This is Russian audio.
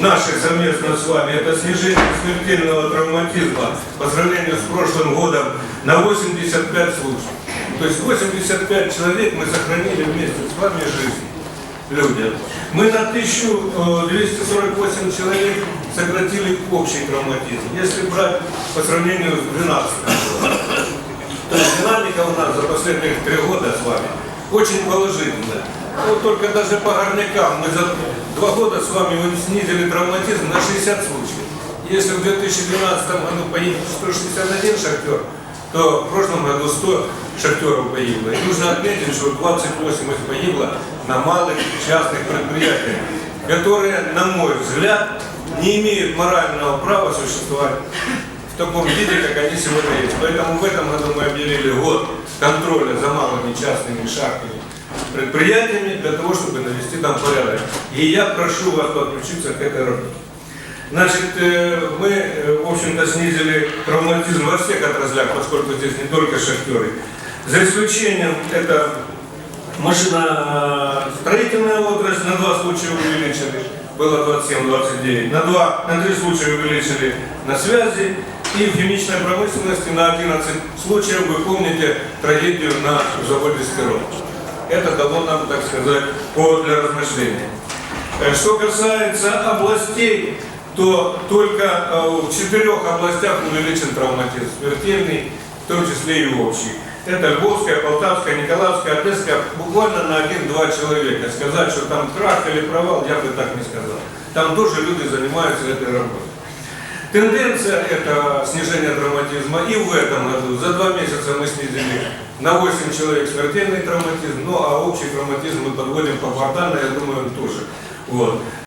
нашей совместно с вами, это снижение смертельного травматизма по сравнению с прошлым годом на 85 случаев. То есть 85 человек мы сохранили вместе с вами жизнь людям. Мы на 1248 человек сократили общий травматизм. Если брать по сравнению с 12 годом. То есть динамика у нас за последние три года с вами очень положительная. Вот только даже по горнякам мы за два года с вами вот снизили травматизм на 60 случаев. Если в 2012 году погиб 161 шахтер, то в прошлом году 100 шахтеров погибло. И нужно отметить, что 28 их погибло на малых частных предприятиях, которые, на мой взгляд, не имеют морального права существовать в таком виде, как они сегодня есть. Поэтому в этом году мы объявили год контроля за малыми частными шахтами предприятиями для того, чтобы навести там порядок. И я прошу вас подключиться к этой работе. Значит, э, мы, э, в общем-то, снизили травматизм во всех отраслях, поскольку здесь не только шахтеры. За исключением это машиностроительная отрасль на два случая увеличили, было 27-29, на, два, на три случая увеличили на связи, и в химичной промышленности на 11 случаев, вы помните трагедию на заводе «Стерон». Это дало нам, так сказать, повод для размышления. Э, Что касается областей, то только э, в четырех областях увеличен травматизм, смертельный, в том числе и общий. Это Львовская, Полтавская, Николаевская, Одесская, буквально на один-два человека. Сказать, что там крах или провал, я бы так не сказал. Там тоже люди занимаются этой работой. Тенденция – это снижение травматизма. И в этом году за два месяца мы снизили на 8 человек смертельный травматизм, ну а общий травматизм мы подводим по квартально, я думаю, тоже. Вот.